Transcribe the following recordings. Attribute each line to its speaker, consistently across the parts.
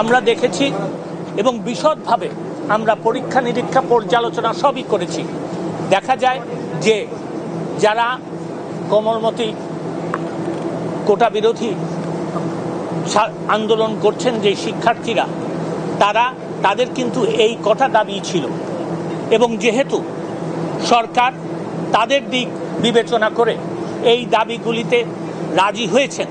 Speaker 1: আমরা দেখেছি এবং বিশদভাবে আমরা পরীক্ষা নিরীক্ষা পর্যালোচনা সবই করেছি। দেখা যায় যে যারা কোমলমতি কোটা বিরোধী আন্দোলন করছেন যে শিক্ষার্থীরা, তারা, তাদের কিন্তু এই কথা দাবি ছিল। এবং যেহেতু সরকার তাদের দিক বিবেচনা করে এই দাবিগুলিতে রাজি হয়েছেন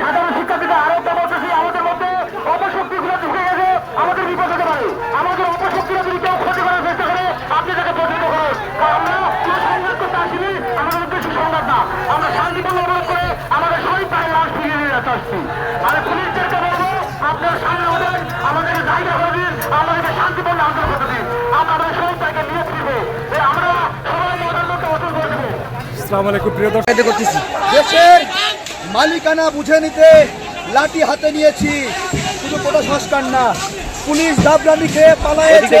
Speaker 2: সাধারণ শিক্ষার্থীরা আরও একটা বলতেছি আমাদের মধ্যে অপশক্তিগুলো ঢুকে গেছে আমাদের বিপদ হতে পারে আমাদের অপশক্তিরা যদি কেউ ক্ষতি করার চেষ্টা করে আপনি তাকে প্রতিহত করুন কারণ আমরা কোনো সংঘাত করতে আসিনি আমাদের উদ্দেশ্য সংঘাত না আমরা শান্তিপূর্ণ অবরোধ করে আমাদের শহীদ ভাইয়ের লাশ ফিরিয়ে নিয়ে যেতে আসছি আমি পুলিশদেরকে বলব আপনার সামনে ওঠেন আমাদেরকে জায়গা শান্তিপূর্ণ আন্দোলন করতে দিন আমরা সবাই করে দেবো।
Speaker 3: আসসালামু আলাইকুম প্রিয় দর্শক।
Speaker 4: দেশের মালিকানা বুঝে নিতে লাঠি হাতে নিয়েছি। শুধু কোনো সংস্কার না পুলিশ দাবলামি খেয়ে পালায়েছে।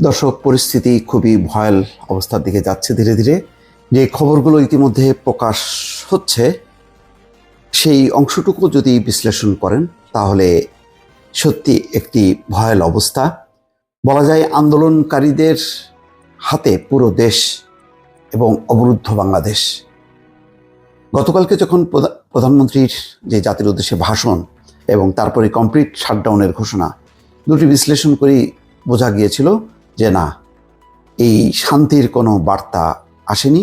Speaker 5: দর্শক, পরিস্থিতি খুবই ভয়াল অবস্থার দিকে যাচ্ছে ধীরে ধীরে। যে খবরগুলো ইতিমধ্যে প্রকাশ হচ্ছে, সেই অংশটুকু যদি বিশ্লেষণ করেন, তাহলে সত্যি একটি ভয়াল অবস্থা। বলা যায়, আন্দোলনকারীদের হাতে পুরো দেশ এবং অবরুদ্ধ বাংলাদেশ। গতকালকে যখন প্রধা- প্রধানমন্ত্রীর যে জাতির উদ্দেশ্যে ভাষণ এবং তারপরে কমপ্লিট শাটডাউনের ঘোষণা, দুটি বিশ্লেষণ করেই বোঝা গিয়েছিল যে না, এই শান্তির কোনো বার্তা আসেনি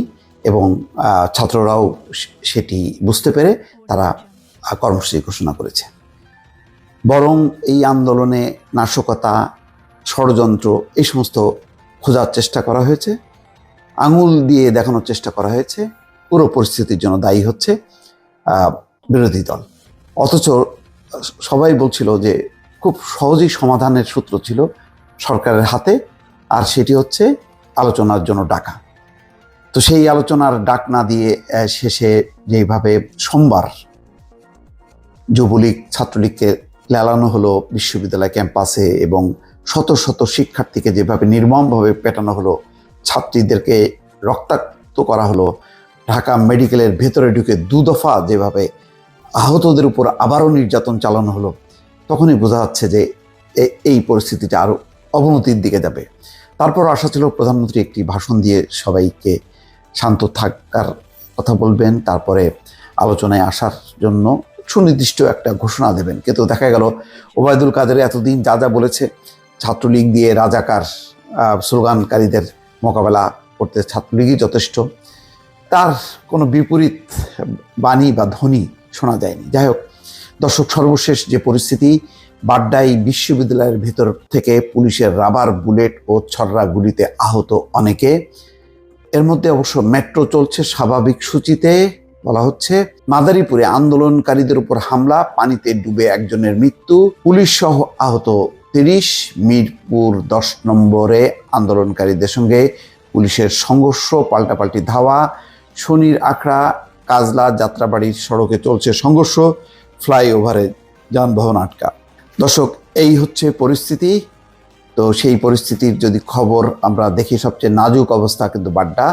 Speaker 5: এবং ছাত্ররাও সেটি বুঝতে পেরে তারা কর্মসূচি ঘোষণা করেছে। বরং এই আন্দোলনে নাশকতা, ষড়যন্ত্র এই সমস্ত খোঁজার চেষ্টা করা হয়েছে। আঙুল দিয়ে দেখানোর চেষ্টা করা হয়েছে। পুরো পরিস্থিতির জন্য দায়ী হচ্ছে বিরোধী দল। অথচ সবাই বলছিল যে খুব সহজেই সমাধানের সূত্র ছিল সরকারের হাতে। আর সেটি হচ্ছে আলোচনার জন্য ডাকা। তো সেই আলোচনার ডাক না দিয়ে শেষে যেভাবে সোমবার যুবলীগ ছাত্রলীগকে লেলানো হলো বিশ্ববিদ্যালয় ক্যাম্পাসে এবং শত শত শিক্ষার্থীকে যেভাবে নির্মমভাবে পেটানো হলো, ছাত্রীদেরকে রক্তাক্ত করা হলো, ঢাকা মেডিকেলের ভেতরে ঢুকে দুদফা যেভাবে আহতদের উপর আবারও নির্যাতন চালানো হলো, তখনই বোঝা যাচ্ছে যে এই পরিস্থিতিটা আরও অবনতির দিকে যাবে। তারপর আশা ছিল প্রধানমন্ত্রী একটি ভাষণ দিয়ে সবাইকে শান্ত থাকার কথা বলবেন। তারপরে আলোচনায় আসার জন্য সুনির্দিষ্ট একটা ঘোষণা দেবেন। কিন্তু দেখা গেল, ওবায়দুল কাদের এতদিন যা যা বলেছে, ছাত্রলীগ দিয়ে রাজাকার স্লোগানকারীদের মোকাবেলা করতে ছাত্রলীগই যথেষ্ট। তার কোনো বিপরীত বাণী বা ধ্বনি শোনা যায়নি। যাই হোক দর্শক, সর্বশেষ যে পরিস্থিতি বাড্ডাই বিশ্ববিদ্যালয়ের ভেতর থেকে পুলিশের রাবার, বুলেট ও ছররা গুলিতে আহত অনেকে। এর মধ্যে অবশ্য মেট্রো চলছে স্বাভাবিক সূচিতে। বলা হচ্ছে, মাদারীপুরে আন্দোলনকারীদের উপর হামলা, পানিতে ডুবে একজনের মৃত্যু, পুলিশ সহ আহত তিরিশ, মিরপুর দশ নম্বরে আন্দোলনকারীদের সঙ্গে পুলিশের সংঘর্ষ, পাল্টাপাল্টি ধাওয়া, শনির আখড়া, কাজলা যাত্রাবাড়ির সড়কে চলছে সংঘর্ষ। ফ্লাইওভারে যানবাহন আটকা। দর্শক, এই হচ্ছে পরিস্থিতি। তো সেই পরিস্থিতির যদি খবর আমরা দেখি, সবচেয়ে নাজুক অবস্থা কিন্তু বাড্ডা।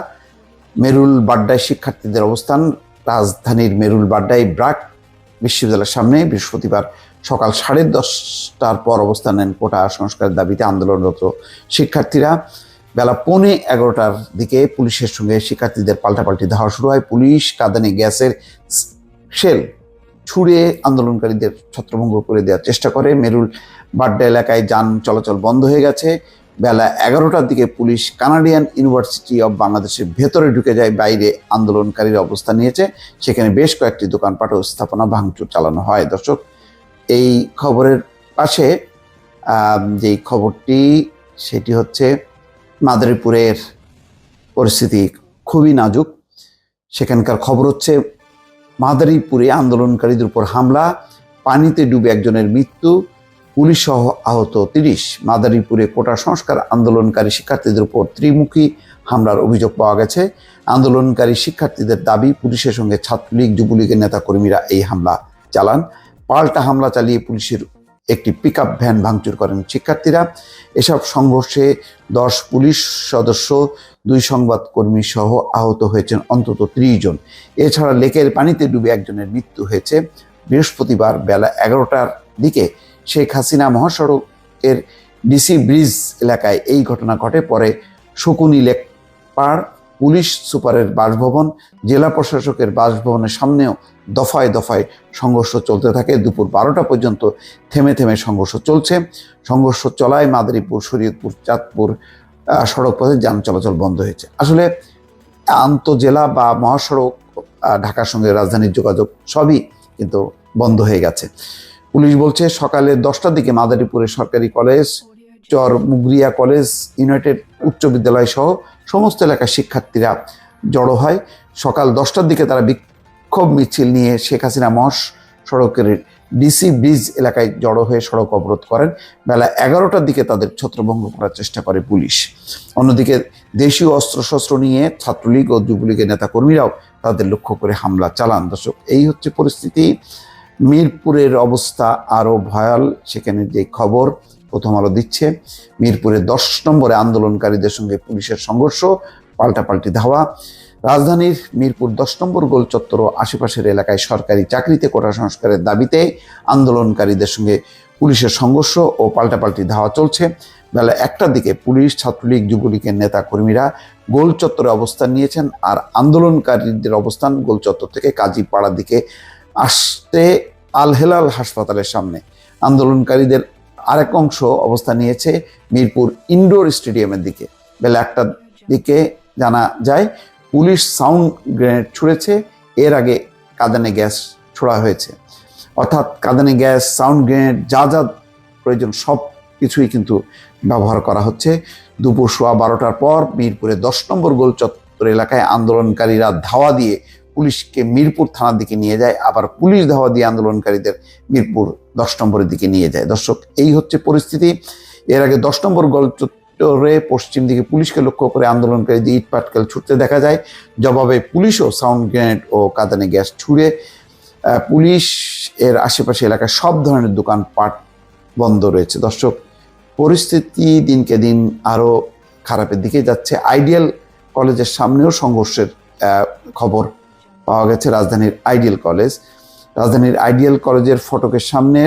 Speaker 5: মেরুল বাড্ডায় শিক্ষার্থীদের অবস্থান। রাজধানীর মেরুল বাড্ডায় ব্রাক বিশ্ববিদ্যালয়ের সামনে বৃহস্পতিবার সকাল সাড়ে দশটার পর অবস্থান নেন কোটা সংস্কারের দাবিতে আন্দোলনরত শিক্ষার্থীরা। বেলা পৌনে এগারোটার দিকে পুলিশের সঙ্গে শিক্ষার্থীদের পাল্টাপাল্টি ধাওয়া শুরু হয়। পুলিশ কাঁদানে গ্যাসের শেল ছুড়ে আন্দোলনকারীদের ছত্রভঙ্গ করে দেওয়ার চেষ্টা করে। মেরুল বাড্ডা এলাকায় যান চলাচল বন্ধ হয়ে গেছে। বেলা এগারোটার দিকে পুলিশ কানাডিয়ান ইউনিভার্সিটি অব বাংলাদেশের ভেতরে ঢুকে যায়, বাইরে আন্দোলনকারীর অবস্থান নিয়েছে। সেখানে বেশ কয়েকটি দোকানপাট ও স্থাপনা ভাঙচুর চালানো হয়। দর্শক, এই খবরের পাশে যেই খবরটি, সেটি হচ্ছে মাদারীপুরের পরিস্থিতি খুবই নাজুক। সেখানকার খবর হচ্ছে মাদারীপুরে আন্দোলনকারীদের উপর হামলা, পানিতে ডুবে একজনের মৃত্যু, পুলিশ সহ আহত তিরিশ। মাদারীপুরে কোটা সংস্কার আন্দোলনকারী শিক্ষার্থীদের উপর ত্রিমুখী হামলার অভিযোগ পাওয়া গেছে। আন্দোলনকারী শিক্ষার্থীদের দাবি, পুলিশের সঙ্গে ছাত্রলীগ, যুবলীগের নেতাকর্মীরা এই হামলা চালান। পাল্টা হামলা চালিয়ে পুলিশের একটি পিকআপ ভ্যান ভাঙচুর করেন শিক্ষার্থীরা। এসব সংঘর্ষে দশ পুলিশ সদস্য, দুই সংবাদকর্মী সহ আহত হয়েছেন অন্তত ত্রিশ জন। এছাড়া লেকের পানিতে ডুবে একজনের মৃত্যু হয়েছে বৃহস্পতিবার বেলা এগারোটার দিকে। শেখ হাসিনা মহাসড়কের ডিসি ব্রিজ এলাকায় এই ঘটনা ঘটে। পরে শকুনি লেক পাড় পুলিশ সুপারের বাসভবন, জেলা প্রশাসকের বাসভবনের সামনেও দফায় দফায় সংঘর্ষ চলতে থাকে। দুপুর বারোটা পর্যন্ত থেমে থেমে সংঘর্ষ চলছে। সংঘর্ষ চলায় মাদারীপুর, শরীয়তপুর, চাঁদপুর সড়ক পথে যান চলাচল বন্ধ হয়েছে। আসলে আন্তজেলা বা মহাসড়ক ঢাকার সঙ্গে রাজধানীর যোগাযোগ সবই কিন্তু বন্ধ হয়ে গেছে। পুলিশ বলছে, সকালে দশটার দিকে মাদারীপুরের সরকারি college Char Mugria college, united উচ্চ বিদ্যালয় সহ সমস্ত এলাকার শিক্ষার্থীরা জড়ো হয়। সকাল দশটার দিকে তারা বিক্ষোভ মিছিল নিয়ে শেখ হাসিনা মহাস সড়কের ডিসি ব্রিজ এলাকায় জড়ো হয়ে সড়ক অবরোধ করেন। বেলা এগারোটার দিকে তাদের ছত্রভঙ্গ করার চেষ্টা করে পুলিশ। অন্যদিকে দেশীয় অস্ত্রশস্ত্র নিয়ে ছাত্রলীগ ও যুবলীগের নেতাকর্মীরাও তাদের লক্ষ্য করে হামলা চালান। দর্শক, এই হচ্ছে পরিস্থিতি। মিরপুরের অবস্থা আরও ভয়াল। সেখানে যে খবর প্রথম আলো দিচ্ছে। মিরপুরে দশ নম্বরে আন্দোলনকারীদের সঙ্গে পুলিশের সংঘর্ষ, পাল্টাপাল্টি ধাওয়া। রাজধানীর মিরপুর দশ নম্বর গোল চত্বর ও আশেপাশের এলাকায় সরকারি চাকরিতে কোটা সংস্কারের দাবিতে আন্দোলনকারীদের সঙ্গে পুলিশের সংঘর্ষ ও পাল্টাপাল্টি ধাওয়া চলছে। বেলা একটার দিকে পুলিশ, ছাত্রলীগ, যুবলীগের নেতা কর্মীরা গোল চত্বরে অবস্থান নিয়েছেন আর আন্দোলনকারীদের অবস্থান গোল চত্বর থেকে কাজীপাড়ার দিকে আসতে আল হেলাল হাসপাতালের সামনে। আন্দোলনকারীদের আরেক অংশ অবস্থান নিয়েছে মিরপুর ইনডোর স্টেডিয়ামের দিকে। বেলা একটার দিকে জানা যায়, পুলিশ সাউন্ড গ্রেনেড ছুঁড়েছে, এর আগে কাঁদানে গ্যাস ছোড়া হয়েছে। অর্থাৎ কাঁদানে গ্যাস, সাউন্ড গ্রেনেড, যা যা প্রয়োজন সব কিছুই কিন্তু ব্যবহার করা হচ্ছে। দুপুর সোয়া বারোটার পর মিরপুরে দশ নম্বর গোল চত্বর এলাকায় আন্দোলনকারীরা ধাওয়া দিয়ে পুলিশকে মিরপুর থানার দিকে নিয়ে যায়, আবার পুলিশ ধাওয়া দিয়ে আন্দোলনকারীদের মিরপুর দশ নম্বরের দিকে নিয়ে যায়। দর্শক, এই হচ্ছে পরিস্থিতি। এর আগে দশ নম্বর গোল চত্বরে পশ্চিম দিকে পুলিশকে লক্ষ্য করে আন্দোলনকারীদের ইট পাটকেল ছুটতে দেখা যায়। জবাবে পুলিশও সাউন্ড গ্রেনেড ও কাঁদানে গ্যাস ছুড়ে পুলিশ এর আশেপাশে এলাকায় সব ধরনের দোকানপাট বন্ধ রয়েছে। দর্শক, পরিস্থিতি দিনকে দিন আরও খারাপের দিকে যাচ্ছে। আইডিয়াল কলেজের সামনেও সংঘর্ষের খবর পাওয়া গেছে রাজধানীর আইডিয়াল কলেজ। রাজধানীর আইডিয়াল কলেজের ফটকের সামনে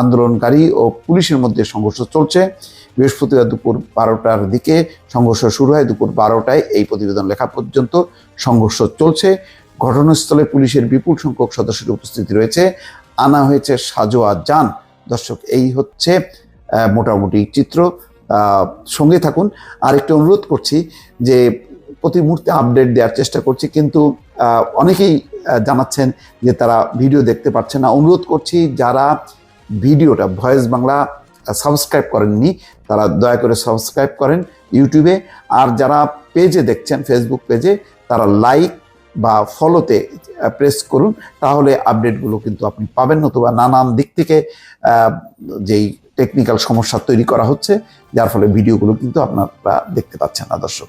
Speaker 5: আন্দোলনকারী ও পুলিশের মধ্যে সংঘর্ষ চলছে। বৃহস্পতিবার দুপুর বারোটার দিকে সংঘর্ষ শুরু হয়। দুপুর বারোটায় এই প্রতিবেদন লেখা পর্যন্ত সংঘর্ষ চলছে। ঘটনাস্থলে পুলিশের বিপুল সংখ্যক সদস্যের উপস্থিতি রয়েছে। আনা হয়েছে সাজোয়া যান। দর্শক, এই হচ্ছে মোটামুটি চিত্র। সঙ্গে থাকুন। আর একটু অনুরোধ করছি যে প্রতি মুহূর্তে আপডেট দেওয়ার চেষ্টা করছি, কিন্তু অনেকেই জানাচ্ছেন যে তারা ভিডিও দেখতে পাচ্ছে না। অনুরোধ করছি, যারা ভিডিওটা ভয়েস বাংলা সাবস্ক্রাইব করেননি, তারা দয়া করে সাবস্ক্রাইব করেন ইউটিউবে আর যারা পেজে দেখছেন ফেসবুক পেজে তারা লাইক বা ফলোতে প্রেস করুন, তাহলে আপডেটগুলো কিন্তু আপনি পাবেন। নতুবা নানান দিক থেকে যেই টেকনিক্যাল সমস্যা তৈরি করা হচ্ছে, যার ফলে ভিডিওগুলো কিন্তু আপনারা দেখতে পাচ্ছেন না, দর্শক।